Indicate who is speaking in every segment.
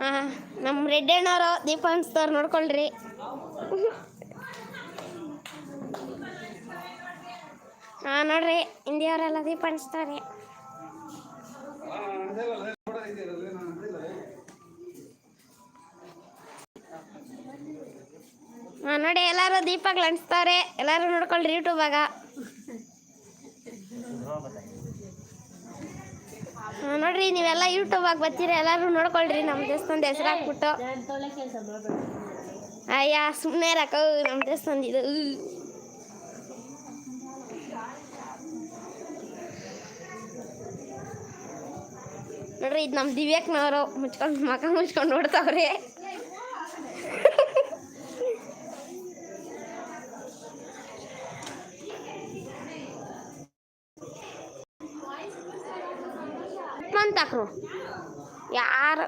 Speaker 1: ಹಾಂ ನಮ್ಮ ರೆಡ್ ಅಣ್ಣವರು, ದೀಪ ಅನ್ಸ್ತವ್ರು ನೋಡ್ಕೊಳ್ರಿ. ಹಾಂ ನೋಡ್ರಿ, ಹಿಂದಿಯವರೆಲ್ಲ ದೀಪ ಅನ್ಸ್ತಾರೆ. ಹಾಂ ನೋಡಿ, ಎಲ್ಲರೂ ದೀಪಗಳು ಅನ್ಸ್ತಾರೆ. ಎಲ್ಲರೂ ನೋಡ್ಕೊಳ್ರಿ ಯೂಟ್ಯೂಬಾಗ ನೋಡ್ರಿ, ನೀವೆಲ್ಲ ಯೂಟ್ಯೂಬಾಗ ಬರ್ತೀರ ಎಲ್ಲರೂ ನೋಡ್ಕೊಳ್ರಿ ನಮ್ಮ ದೇವಸ್ಥಾನದ ಹೆಸರು ಹಾಕ್ಬಿಟ್ಟು ಅಯ್ಯ ಸುಮ್ಮನೆ ರಾಕ ನಮ್ಮ ದೇವಸ್ಥಾನದ ಇದು ನೋಡ್ರಿ, ಇದು ನಮ್ಮ ದಿವ್ಯಾಕ್ನವರು ಮುಚ್ಕೊಂಡು, ಮಕ ಮುಚ್ಕೊಂಡು ನೋಡ್ತಾವ್ರೆ. ಮಂತಾಕ್ರು ಯಾರು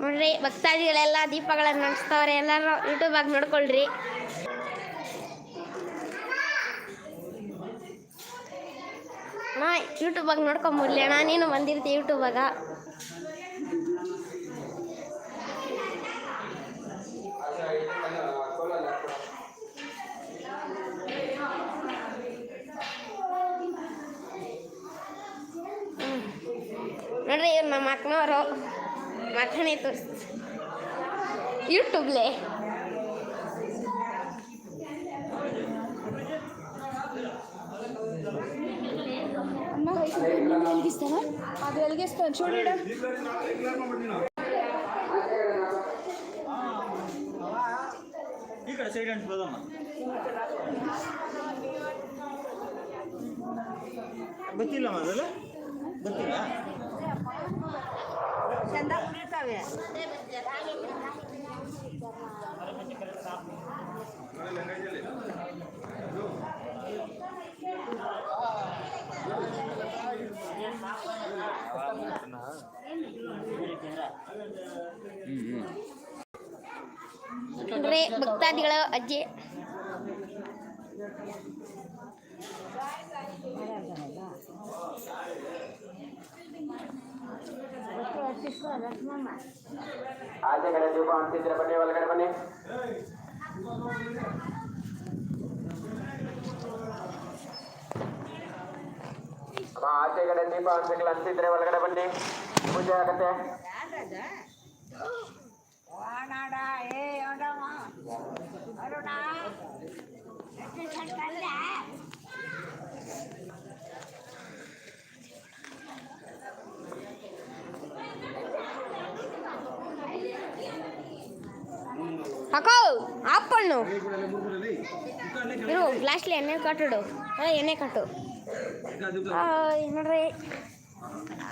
Speaker 1: ನೋಡ್ರಿ, ಭಕ್ತಾದಿಗಳೆಲ್ಲ ದೀಪಗಳನ್ನು ನಡೆಸ್ತವ್ರೆ ಎಲ್ಲರೂ ಯೂಟ್ಯೂಬಾಗ ನೋಡ್ಕೊಳ್ರಿ. ಅಣ್ಣ ಯೂಟೂಬಾಗೆ ನೋಡ್ಕೊಂಬಿರ್ಲಿ ಅಣ್ಣ, ನೀನು ಬಂದಿರ್ತಿ ಯೂಟ್ಯೂಬಾಗ. ಆಗ ನೋಡ್ರಿ ಇವ್ರು ನಮ್ಮ ಅಕ್ಕನವರು. ಮಕ್ಕಳೇ ತೋರಿಸ್ ಯೂಟ್ಯೂಬ್ಲೆ
Speaker 2: అది వెలిగిస్తాను చూడడం
Speaker 3: ఇక్కడ సైడ్ అంటే పోదమ్మా ಗೊತ್ತಿಲ್ಲ ಮೊದಲು ಗೊತ್ತಿಲ್ಲ
Speaker 2: ಚಂದ ಕುಡಿತಾವೆ.
Speaker 1: ನೋಡ್ರಿ ಭಕ್ತಾದಿಗಳ ಅಜ್ಜಿ.
Speaker 4: आजच्या घरात येऊ पाहून चित्रपटे वलगडपणे आजच्या घरात येऊ
Speaker 2: पाहून शकला चित्र वलगडपणे
Speaker 1: पूजा कथे அருணா அக்கா ஆஃப் பண்ணும் இருக்கும் ஃப்ளாஷில் எண்ணெய் காட்டுடும் ஆ எண்ணெய் காட்டும் என்னடே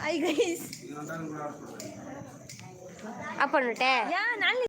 Speaker 1: ஐ கைஸ்
Speaker 2: ஆஃப் பண்ணிட்டேன்